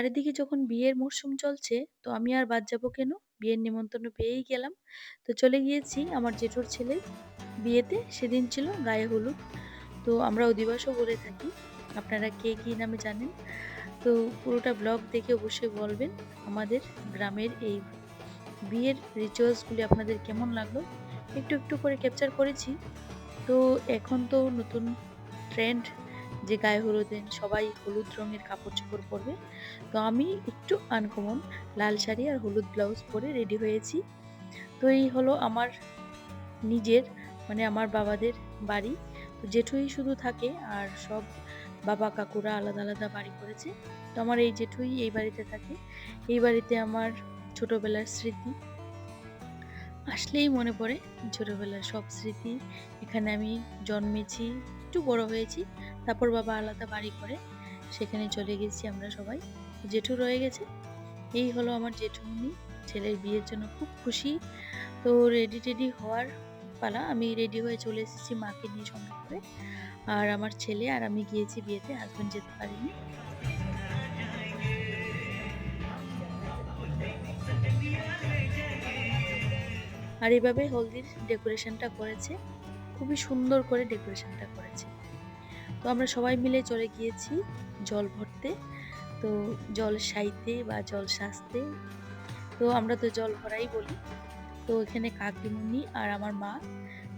চারিদিকে যখন বিয়ের মরশুম চলছে, তো আমি আর বাদ যাব কেন? বিয়ের নিমন্ত্রণ পেয়েই গেলাম। তো চলে গিয়েছি আমার জেঠুর ছেলে। বিয়েতে সেদিন ছিল গায়ে হলুদ। তো আমরা অধিবাসও বলে থাকি। আপনারা কে কী নামে জানেন? তো পুরোটা ব্লগ দেখে অবশ্যই বলবেন আমাদের গ্রামের এই বিয়ের রিচুয়ালসগুলি আপনাদের কেমন লাগল? একটু একটু করে ক্যাপচার করেছি। তো এখন তো নতুন ট্রেন্ড যে গায়ে হলুদে সবাই হলুদ রঙের কাপড় চোপড় পরবে। তো আমি একটু আনকমন, লাল শাড়ি আর হলুদ ব্লাউজ পরে রেডি হয়েছি। তো এই হলো আমার নিজের মানে আমার বাবাদের বাড়ি। তো জেঠুই শুধু থাকে আর সব বাবা কাকুরা আলাদা আলাদা বাড়ি করেছে। তো আমার এই জেঠুই এই বাড়িতে থাকে। এই বাড়িতে আমার ছোটোবেলার স্মৃতি। আসলেই মনে পড়ে ছোটোবেলার সব স্মৃতি। এখানে আমি জন্মেছি একটু বড় হয়েছি। তারপর বাবা আলাদা বাড়ি করে সেখানে চলে গেছি আমরা সবাই। জেঠু রয়ে গেছে। এই হলো আমার জেঠুমনি ছেলের বিয়ের জন্য খুব খুশি। তো রেডি টেডি হওয়ার পালা। আমি রেডি হয়ে চলে এসেছি মাকে নিয়ে সঙ্গে করে। আর আমার ছেলে আর আমি গিয়েছি বিয়েতে। হাজব্যান্ড যেতে পারিনি। আর এইভাবে হলদির ডেকোরেশনটা করেছে। খুবই সুন্দর করে ডেকোরেশনটা করেছে। তো আমরা সবাই মিলে চলে গিয়েছি জল ভরতে। তো জল সাইতে বা জল সাজতে তো আমরা তো জল ভরাই বলি। তো এখানে কাকিমুনি আর আমার মা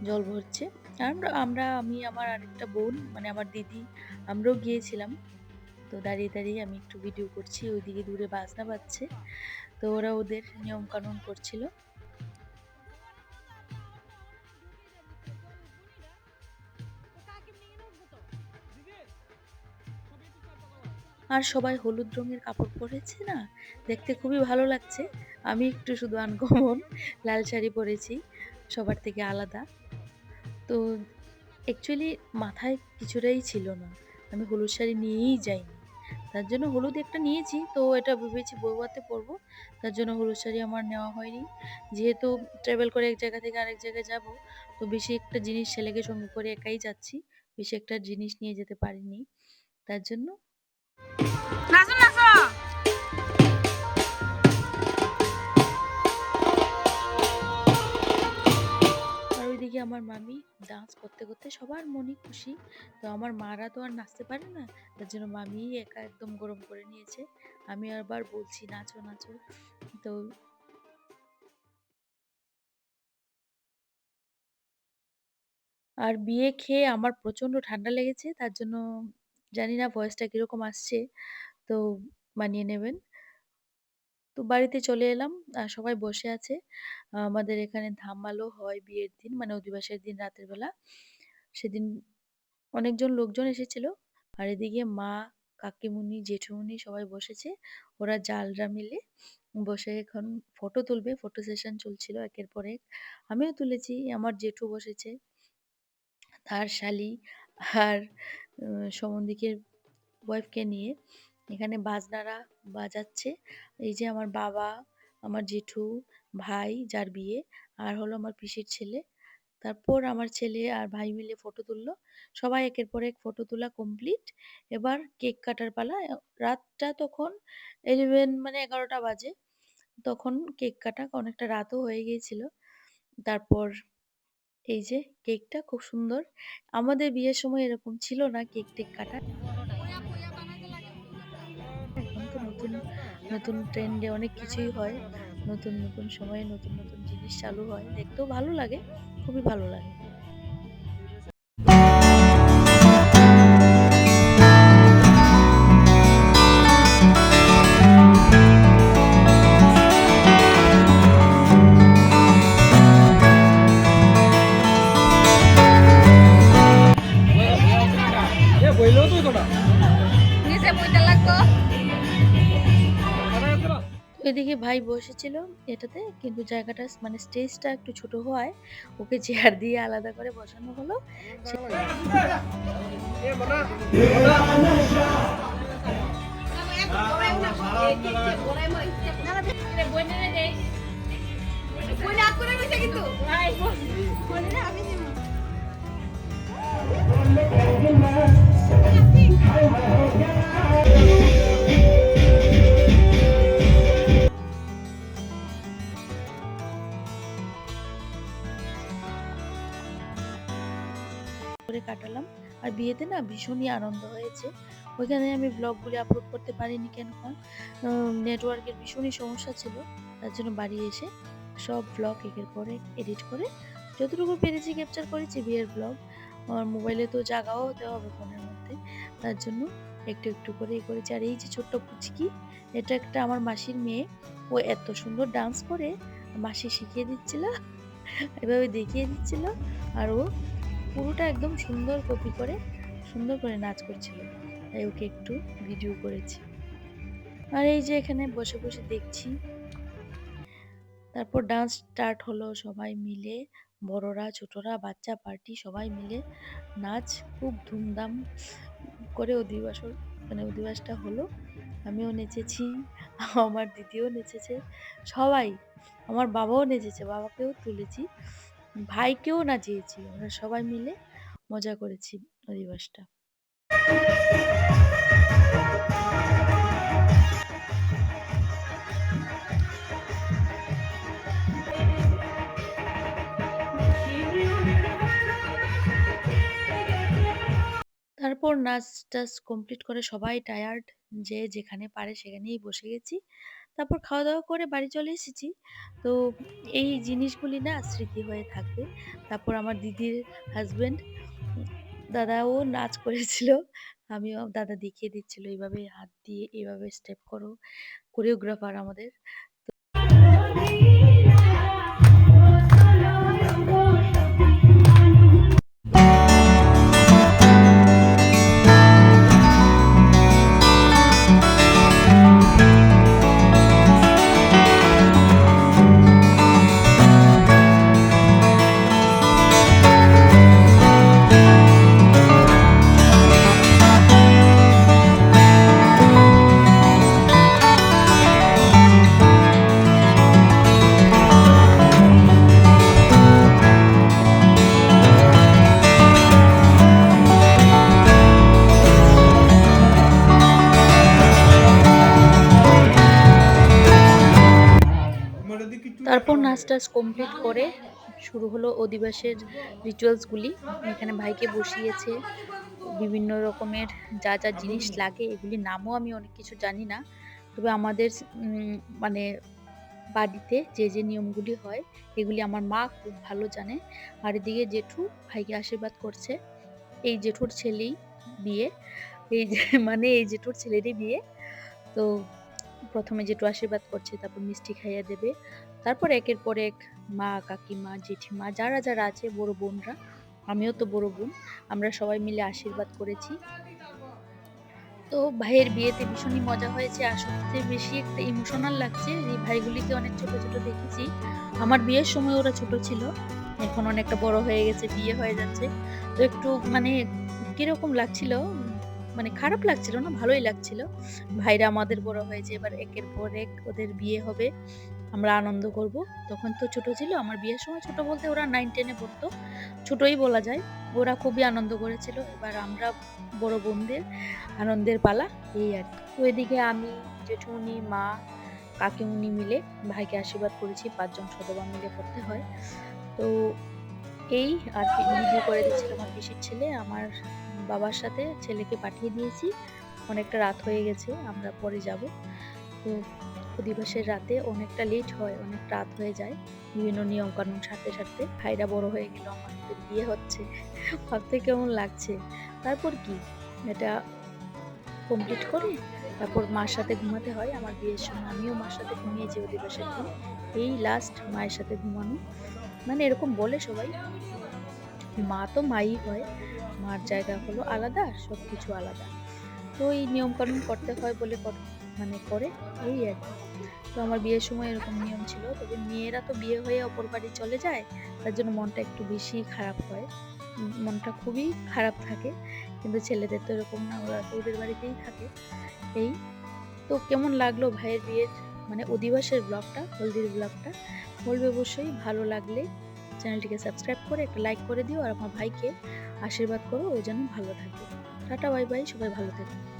জল ভরছে। আমরা আমরা, আমি, আমার আরেকটা বোন মানে আমার দিদি, আমরাও গিয়েছিলাম। তো দাঁড়িয়ে দাঁড়িয়ে আমি একটু ভিডিও করছি, ওইদিকে দূরে বাজনা বাজছে। তো ওরা ওদের নিয়মকানুন করছিল। আর সবাই হলুদ রঙের কাপড় পরেছে না? দেখতে খুবই ভালো লাগছে। আমি একটু শুধু আনকমন, লাল শাড়ি পরেছি, সবার থেকে আলাদা। তো অ্যাকচুয়ালি মাথায় কিছুটাই ছিল না। আমি হলুদ শাড়ি নিয়েই যাইনি। তার জন্য হলুদ একটা নিয়েছি, তো এটা ভেবেছি বউয়াতে পরবো। তার জন্য হলুদ শাড়ি আমার নেওয়া হয়নি। যেহেতু ট্রাভেল করে এক জায়গা থেকে আরেক জায়গায় যাব, তো বেশি একটা জিনিস ছেলেকে সঙ্গে করে একাই যাচ্ছি। বেশি একটা জিনিস নিয়ে যেতে পারিনি। তার জন্য ওইদিকে আমার মামি ডান্স করতে করতে সবার মনে খুশি। তো আমার মারা তো আর নাচতে পারে না, তার জন্য মামি একা একদম গরম করে নিয়েছে। আমি আবার বলছি, নাচো নাচো। তো আর বিয়ে খেয়ে আমার প্রচণ্ড ঠান্ডা লেগেছে, তার জন্য জানি না ভয়েসটা কীরকম আসছে, তো মানিয়ে নেবেন। তো বাড়িতে চলে এলাম, আর সবাই বসে আছে। আমাদের এখানে ধামালও হয় বিয়ের দিন মানে অধিবাসের দিন রাতের বেলা। সেদিন অনেকজন লোকজন এসেছিল, আর এদিকে মা, কাকিমুনি, জেঠুমুনি সবাই বসেছে। ওরা জালরা মিলে বসে এখন ফটো তুলবে। ফটো সেশন চলছিল একের পর এক। আমিও তুলেছি, আমার জেঠু বসেছে, তার শালি, আর সমন্দিকের ওয়াইফকে নিয়ে এখানে বাজনারা বাজাচ্ছে। এই যে আমার বাবা, আমার জেঠু ভাই যার বিয়ে, আর হলো আমার পিসির ছেলে। তারপর আমার ছেলে আর ভাই মিলে ফটো তুললো। সবাই একের পর এক ফটো তোলা কমপ্লিট এবার কেক কাটার পালা, রাতটা তখন ইলেভেন মানে এগারোটা বাজে। তখন কেক কাটা, অনেকটা রাতও হয়ে গিয়েছিল। তারপর এই যে কেকটা খুব সুন্দর। আমাদের বিয়ের সময় এরকম ছিল না কেক টেক কাটা। এখন তো নতুন নতুন ট্রেন্ডে অনেক কিছুই হয়। নতুন নতুন সময়ে নতুন নতুন জিনিস চালু হয়। দেখতেও ভালো লাগে, খুবই ভালো লাগে। এদিকে ভাই বসেছিল এটাতে, কিন্তু জায়গাটা মানে স্টেজটা একটু ছোট হওয়ায় ওকে চেয়ার দিয়ে আলাদা করে বসানো হলো। বইনে বিয়েতে না ভীষণই আনন্দ হয়েছে। ওইখানে আমি ব্লগগুলি আপলোড করতে পারিনি কেন নেটওয়ার্কের ভীষণই সমস্যা ছিল, তার জন্য বাড়ি এসে সব ব্লগ একের পরে এডিট করে যতটুকু পেরেছি ক্যাপচার করেছি বিয়ের ব্লগ আমার মোবাইলে তো জাগাও হতে হবে ফোনের মধ্যে, তার জন্য একটু একটু করে এই করেছি। আর এই যে ছোট্ট পুচকি, এটা একটা আমার মাসির মেয়ে। ও এত সুন্দর ডান্স করে, মাসি শিখিয়ে দিচ্ছিল, এভাবে দেখিয়ে দিচ্ছিল। আর ও পুরোটা একদম সুন্দর কপি করে সুন্দর করে নাচ করছিল। তাই ওকে একটু ভিডিও করেছি। আর এই যে এখানে বসে বসে দেখছি। তারপর ডান্স স্টার্ট হলো সবাই মিলে। বড়রা, ছোটরা, বাচ্চা পার্টি সবাই মিলে নাচ খুব ধুমধাম করে অধিবাস মানে অধিবাসটা হলো। আমিও নেচেছি, আমার দিদিও নেচেছে, সবাই, আমার বাবাও নেচেছে, বাবাকেও তুলেছি। ভাইকেও নাচিয়েছি আমরা সবাই মিলে মজা করেছি অধিবাসটা। তারপর নাচ টাচ কমপ্লিট করে সবাই টায়ার্ড যে যেখানে পারে সেখানেই বসে গেছি। তারপর খাওয়া দাওয়া করে বাড়ি চলে এসেছি। তো এই জিনিসগুলি না স্মৃতি হয়ে থাকবে। তারপর আমার দিদির হাজব্যান্ড দাদাও নাচ করেছিল। আমিও দাদা দেখিয়ে দিচ্ছিল, এইভাবে হাত দিয়ে, এইভাবে স্টেপ করো। কোরিওগ্রাফার আমাদের। তারপর নাচ টাচ কমপ্লিট করে শুরু হলো অধিবাসের রিচুয়ালসগুলি এখানে ভাইকে বসিয়েছে। বিভিন্ন রকমের যা যা জিনিস লাগে এগুলির নামও আমি অনেক কিছু জানি না। তবে আমাদের মানে বাড়িতে যে যে নিয়মগুলি হয় এগুলি আমার মা খুব ভালো জানে। আর এদিকে জেঠু ভাইকে আশীর্বাদ করছে। এই জেঠুর ছেলেই বিয়ে। এই যে মানে এই জেঠুর ছেলেরই বিয়ে। তো প্রথমে জেঠু আশীর্বাদ করছে, তারপর মিষ্টি খাইয়ে দেবে। তারপর একের পর এক মা, কাকিমা, জেঠিমা, যারা যারা আছে বড় বোনরা, আমিও তো বড় বোন, আমরা সবাই মিলে আশীর্বাদ করেছি। তো ভাইয়ের বিয়েতে ভীষণই মজা হয়েছে। আর সবচেয়ে বেশি একটা ইমোশনাল লাগছে, এই ভাইগুলিকে অনেক ছোট ছোট দেখেছি। আমার বিয়ের সময় ওরা ছোট ছিল, এখন অনেকটা বড় হয়ে গেছে, বিয়ে হয়ে যাচ্ছে। তো একটু মানে কীরকম লাগছিল মানে খারাপ লাগছিল না, ভালোই লাগছিল। ভাইরা আমাদের বড় হয়েছে, এবার একের পর এক ওদের বিয়ে হবে, আমরা আনন্দ করব। তখন তো ছোট ছিল, আমার বিয়ের সময় ছোট বলতে ওরা নাইন টেনে পড়তো। ছোটই বলা যায়, ওরা খুবই আনন্দ করেছিল। এবার আমরা বড় বোনদের আনন্দের পালা, এই আর কি। তো এদিকে আমি জেঠুমনি মা কাকিমুনি মিলে ভাইকে আশীর্বাদ করেছি, পাঁচজন সদবা মিলে করতে হয়। তো এই আর কি ভিডিও করে দিচ্ছিল আমার পিসির ছেলে, আমার বাবার সাথে ছেলেকে পাঠিয়ে দিয়েছি। অনেকটা রাত হয়ে গেছে, আমরা পরে যাব। তো অধিবাসের রাতে অনেকটা লেট হয়, অনেক রাত হয়ে যায়। বিভিন্ন নিয়ম কানুন সারতে সারতে ভাইরা বড় হয়ে গেল, আমাদের বিয়ে হচ্ছে। ভাবতে কেমন লাগছে? তারপর কি? এটা কমপ্লিট করে তারপর মার সাথে ঘুমাতে হয়। আমার বিয়ের সময় আমিও মার সাথে ঘুমিয়েছি অধিবাসের দিন। এই লাস্ট মায়ের সাথে ঘুমানো। মানে এরকম বলে সবাই। মা তো মাই হয়। মার জায়গা হলো আলাদা সব কিছু আলাদা। তো এই নিয়ম কানুন করতে হয় বলে মানে করে এই আর কি। তো আমার বিয়ের সময় এরকম নিয়ম ছিল, তবে মেয়েরা তো বিয়ে হয়ে অপর বাড়ি চলে যায়, তার জন্য মনটা একটু বেশি খারাপ হয়। মনটা খুবই খারাপ থাকে, কিন্তু ছেলেদের তো এরকম না, ওরা তো ওদের বাড়িতেই থাকে। এই, তো কেমন লাগল ভাইয়ের বিয়ের মানে অধিবাসের ব্লগটা হলদির ব্লগটা বলবে অবশ্যই, ভালো লাগলে চ্যানেলটিকে সাবস্ক্রাইব করে একটা লাইক করে দিও, আর আমার ভাইকে আশীর্বাদ করো ও যেন ভালো থাকে। টাটা বাই বাই সবাই ভালো থাকে।